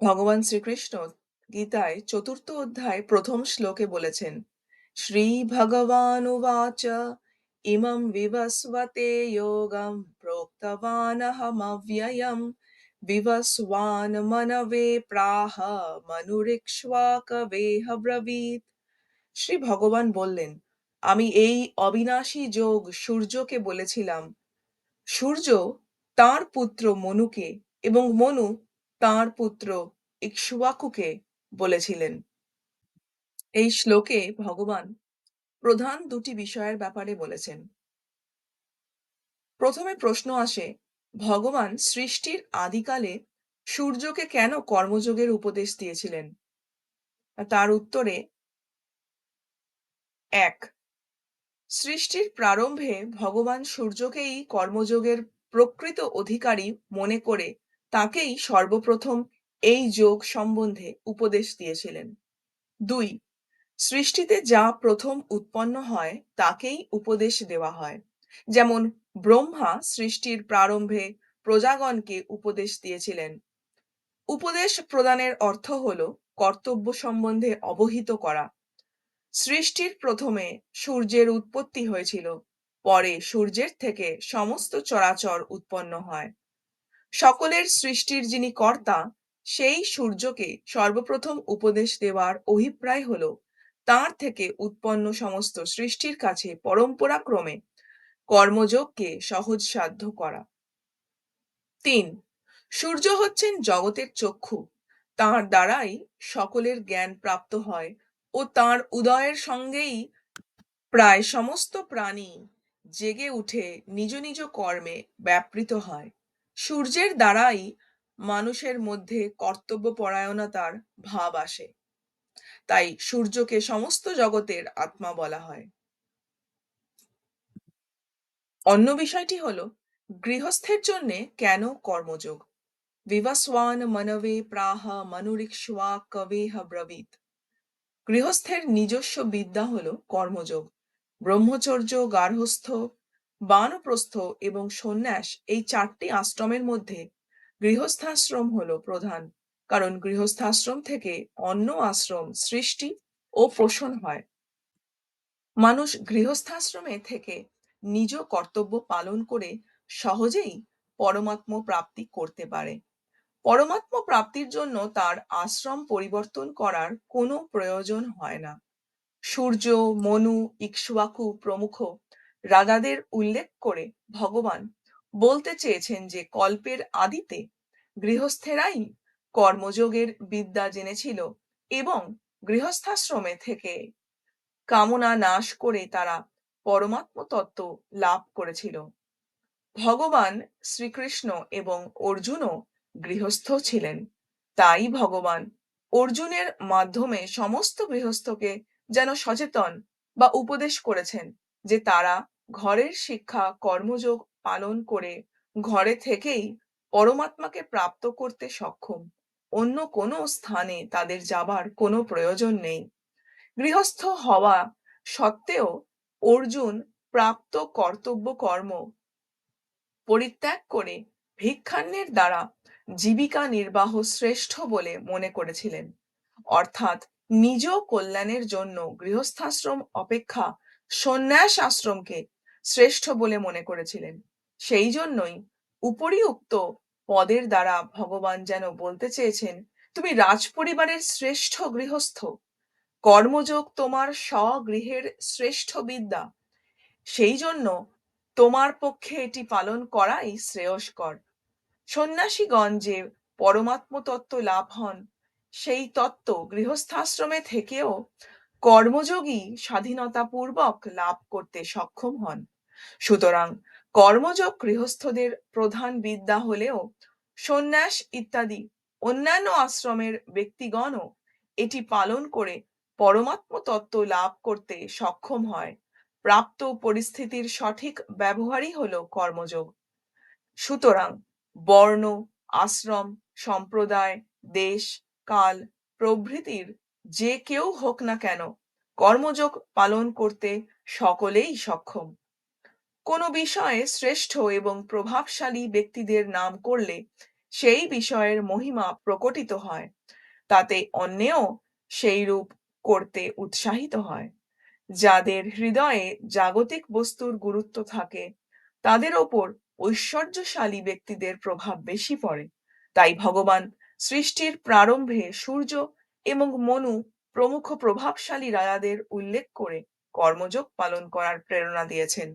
ভগবান শ্রীকৃষ্ণ গীতায় চতুর্থ অধ্যায় প্রথম শ্লোকে বলেছেন, শ্রী ভগবান উবাচ ইমম বিবস্বতে যোগম বিবস্বান মনবে প্রাহ ব্রবীত। শ্রী ভগবান বললেন, আমি এই অবিনাশী যোগ সূর্যকে বলেছিলাম। সূর্য তার পুত্র মনুকে এবং মনু তাঁর পুত্র ইক্ষ্বাকুকে বলেছিলেন। এই শ্লোকে ভগবান প্রধান দুটি বিষয়ের ব্যাপারে বলেছেন। প্রথমে প্রশ্ন আসে, ভগবান সৃষ্টির আদিকালে সূর্যকে কেন কর্মযোগের উপদেশ দিয়েছিলেন? তার উত্তরে, এক, সৃষ্টির প্রারম্ভে ভগবান সূর্যকেই কর্মযোগের প্রকৃত অধিকারী মনে করে তাকেই সর্বপ্রথম এই যোগ সম্বন্ধে উপদেশ দিয়েছিলেন। দুই, সৃষ্টিতে যা প্রথম উৎপন্ন হয়, তাকেই উপদেশ দেওয়া হয়। যেমন ব্রহ্মা সৃষ্টির প্রারম্ভে প্রজাগণকে উপদেশ দিয়েছিলেন। উপদেশ প্রদানের অর্থ হল কর্তব্য সম্বন্ধে অবহিত করা। সৃষ্টির প্রথমে সূর্যের উৎপত্তি হয়েছিল, পরে সূর্যের থেকে সমস্ত চরাচর উৎপন্ন হয়। সকলের সৃষ্টির যিনি কর্তা, সেই সূর্যকে সর্বপ্রথম উপদেশ দেওয়ার অভিপ্রায় হল, তার থেকে উৎপন্ন সমস্ত সৃষ্টির কাছে পরম্পরাক্রমে কর্মযোগকে সহজসাধ্য করা। তিন, সূর্য হচ্ছেন জগতের চক্ষু, তাঁর দ্বারাই সকলের জ্ঞান প্রাপ্ত হয় ও তাঁর উদয়ের সঙ্গেই প্রায় সমস্ত প্রাণী জেগে উঠে নিজ নিজ কর্মে ব্যাপৃত হয়। সূর্যের দ্বারাই মানুষের মধ্যে কর্তব্য কর্তব্যপরায়ণতার ভাব আসে। তাই সূর্যকে সমস্ত জগতের আত্মা বলা হয়। অন্য বিষয়টি হল, গৃহস্থের জন্য কেন কর্মযোগ? বিভাসওয়ান মনবে প্রাহ মনুরিক্ষ্বা কবেহ ব্রবীত। গৃহস্থের নিজস্ব বিদ্যা হল কর্মযোগ। ব্রহ্মচর্য গার্হস্থ বানপ্রস্থ এবং সন্ন্যাস এই চারটি আশ্রমের মধ্যে গৃহস্থাশ্রম হল প্রধান। কারণ গৃহস্থাশ্রম থেকে অন্য আশ্রম সৃষ্টি ও পোষণ হয়। মানুষ গৃহস্থাশ্রমে থেকে নিজ কর্তব্য পালন করে সহজেই পরমাত্ম প্রাপ্তি করতে পারে। পরমাত্ম প্রাপ্তির জন্য তার আশ্রম পরিবর্তন করার কোনো প্রয়োজন হয় না। সূর্য, মনু, ইক্ষ্বাকু প্রমুখ রাজাদের উল্লেখ করে ভগবান বলতে চেয়েছেন যে কল্পের আদিতে গৃহস্থেরাই কর্মযোগের বিদ্যা জেনেছিল এবং গৃহস্থাশ্রমে থেকে কামনা নাশ করে তারা পরমাত্ম তত্ত্ব লাভ করেছিল। ভগবান শ্রীকৃষ্ণ এবং অর্জুনও গৃহস্থ ছিলেন। তাই ভগবান অর্জুনের মাধ্যমে সমস্ত গৃহস্থকে যেন সচেতন বা উপদেশ করেছেন যে তারা ঘরের শিক্ষা, কর্মযোগ পালন করে ঘরে থেকেই পরমাত্মাকে প্রাপ্ত করতে সক্ষম। অন্য কোনো স্থানে তাদের যাবার কোনো প্রয়োজন নেই। গৃহস্থ হওয়া সত্ত্বেও অর্জুন প্রাপ্ত কর্তব্য কর্ম পরিত্যাগ করে ভিক্ষান্নের দ্বারা জীবিকা নির্বাহ শ্রেষ্ঠ বলে মনে করেছিলেন। অর্থাৎ নিজ কল্যাণের জন্য গৃহস্থাশ্রম অপেক্ষা সন্ন্যাস আশ্রমকে শ্রেষ্ঠ বলে মনে করেছিলেন। সেই জন্যই উপরিউক্ত পদের দ্বারা ভগবান যেন বলতে চেয়েছেন, তুমি রাজপরিবারের শ্রেষ্ঠ গৃহস্থ। কর্মযোগ তোমার স্বগৃহের শ্রেষ্ঠ বিদ্যা। সেই জন্য তোমার পক্ষে এটি পালন করাই শ্রেয়স্কর। সন্ন্যাসীগণ যে পরমাত্ম তত্ত্ব লাভ হন, সেই তত্ত্ব গৃহস্থাশ্রমে থেকেও কর্মযোগী স্বাধীনতাপূর্বক লাভ করতে সক্ষম হন। সুতরাং কর্মযোগ গৃহস্থদের প্রধান বিদ্যা হলেও সন্ন্যাস ইত্যাদি অন্যান্য আশ্রমের ব্যক্তিগণও এটি পালন করে পরমাত্ম তত্ত্ব লাভ করতে সক্ষম হয়। প্রাপ্ত পরিস্থিতির সঠিক ব্যবহারই হল কর্মযোগ। সুতরাং বর্ণ, আশ্রম, সম্প্রদায়, দেশ, কাল, প্রভৃতির যে কেউ হোক না কেন কর্মযোগ পালন করতে সকলেই সক্ষম। কোনো বিষয়ে শ্রেষ্ঠ এবং প্রভাবশালী ব্যক্তিদের নাম করলে সেই বিষয়ের মহিমা প্রকটিত হয়। তাতে অন্যেও সেইরূপ করতে উৎসাহিত হয়। যাদের হৃদয়ে জাগতিক বস্তুর গুরুত্ব থাকে, তাদের ওপর ঐশ্বর্যশালী ব্যক্তিদের প্রভাব বেশি পড়ে। তাই ভগবান সৃষ্টির প্রারম্ভে সূর্য এবং মনু প্রমুখ প্রভাবশালী রাজাদের উল্লেখ করে কর্মযোগ পালন করার প্রেরণা দিয়েছেন।